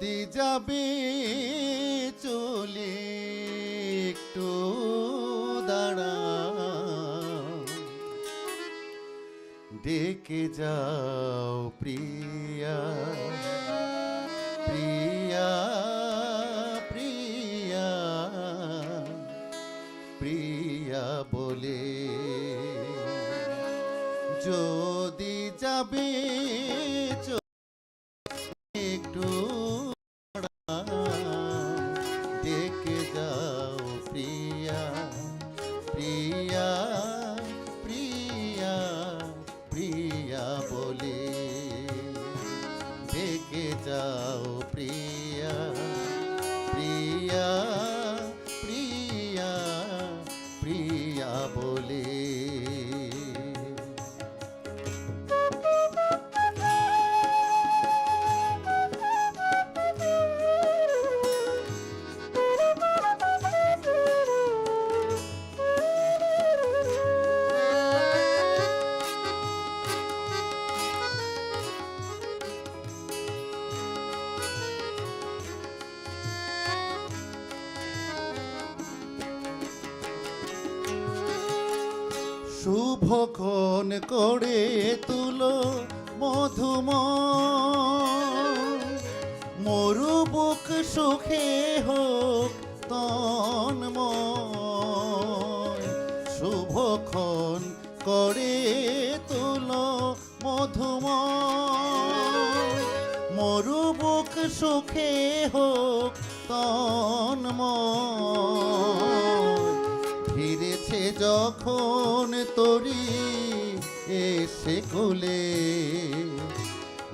যদি যাবে চলে একটু দাঁড়া ডেকে যাও প্রিয়া প্রিয়া প্রিয়া প্রিয়া বলে। যদি যাবে প্রিয়া শুভক্ষণ করে তুলো মধুম মরুবুক সুখে হোক তন্ময় শুভক্ষণ করে তুলো মধুম মরুবুক সুখে হোক ফিরেছে যখন তরি এসে কোলে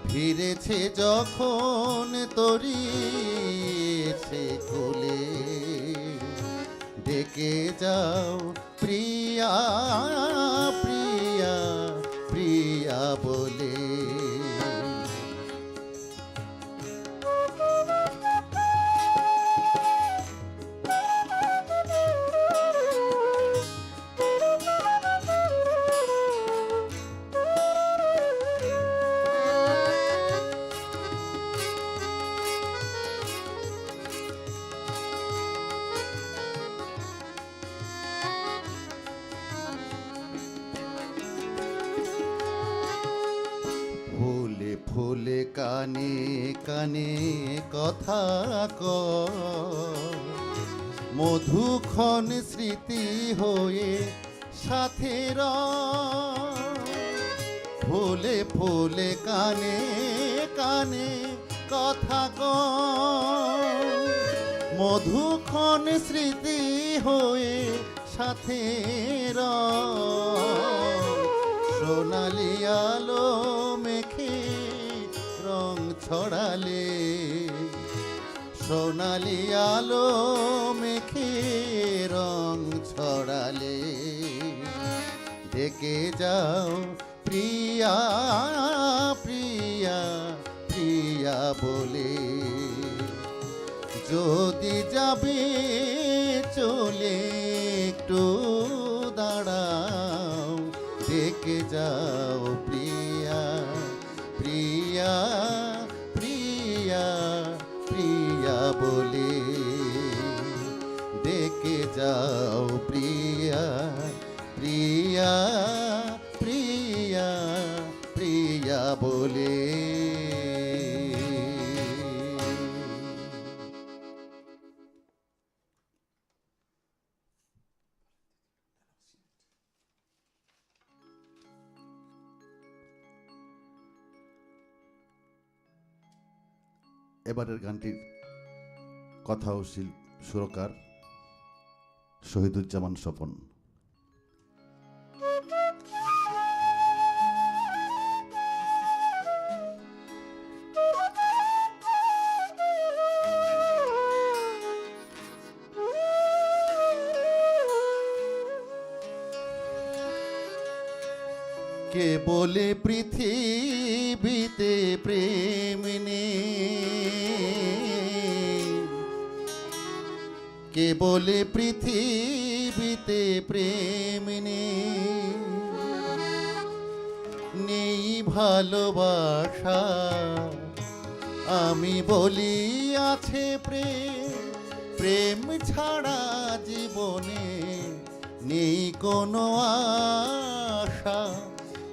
ফিরেছে যখন তরি এসে কোলে ডেকে যাও প্রিয়া কানে কানে কথা ক মধুক্ষণ স্মৃতি হয়ে সাথে ফুলে ফুলে কানে কানে কথা ক মধুক্ষণ স্মৃতি হয়ে সাথে সোনালি আলো মেখে রং ছড়ালে, সোনালি আলো মেখে রং ছড়ালে। ডেকে যাও প্রিয়া প্রিয়া প্রিয়া বলে। যদি যাবে বলে ডেকে যাও প্রিয়া প্রিয়া প্রিয়া প্রিয়া বলে। এবারের গানটির কথা ও শিল সুরকার শহীদুজ্জামান স্বপন। কে বলে পৃথিবীতে প্রেম নেই? কে বলে পৃথিবীতে প্রেম নেই। নেই ভালোবাসা। আমি বলি আছে প্রেম। প্রেম ছাড়া জীবনে নেই কোনো আশা।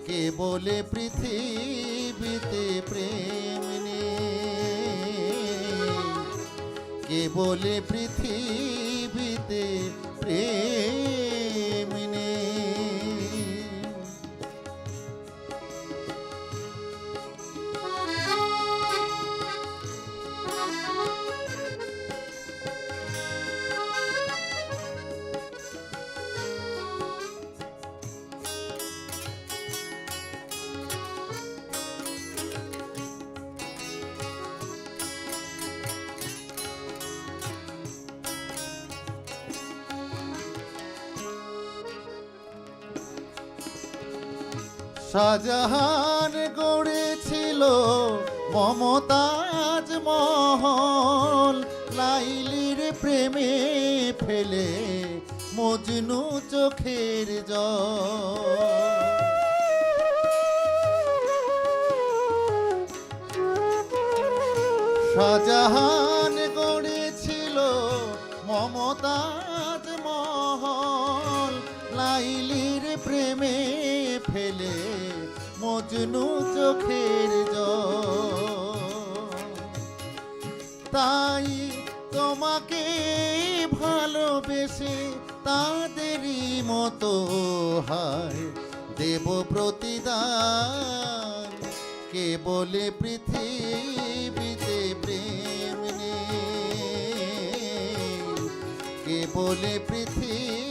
কে বলে পৃথিবীতে প্রেম কে বলে পৃথিবীতে প্রেম শাহজাহান গড়েছিল মমতাজ মহল। লাইলির প্রেমে ফেলে মজনু চোখের জল। শাহজাহান গড়েছিল মমতাজ মহল। লাইলির প্রেমে ফেলে মজনু চোখের তাই তোমাকে ভালোবেসে তাদেরই মতো হায় দেব প্রতিদান। কে বলে পৃথিবীতে প্রেম কে বলে পৃথিবীতে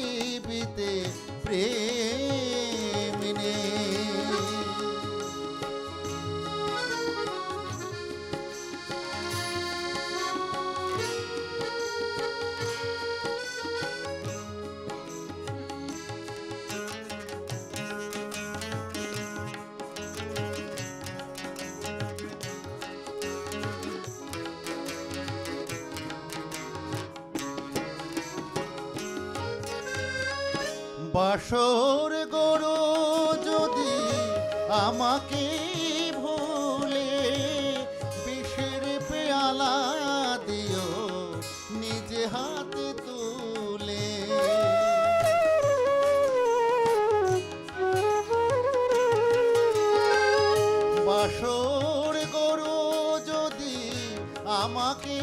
বাসর গরু যদি আমাকে ভুলে বিষের পেয়ালা দিও নিজে হাতে তুলে। বাসর গরু যদি আমাকে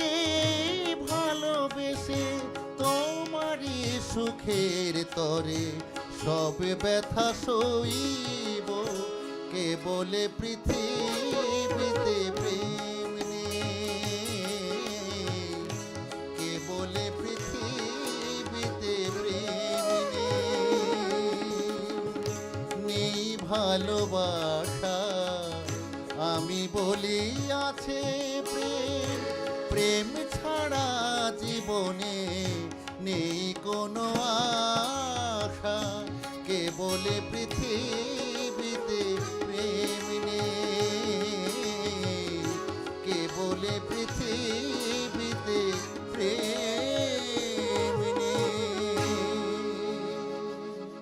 তোমাকে ভালোবেসে তোমারই সুখের তরে সব ব্যথা সইব কে বলে পৃথিবীতে প্রেম কে বলে পৃথিবীতে প্রেম নেই ভালোবাসা, আমি বলি আছে প্রেম ছাড়া জীবনে নেই কোনো আশা। কে বলে পৃথিবী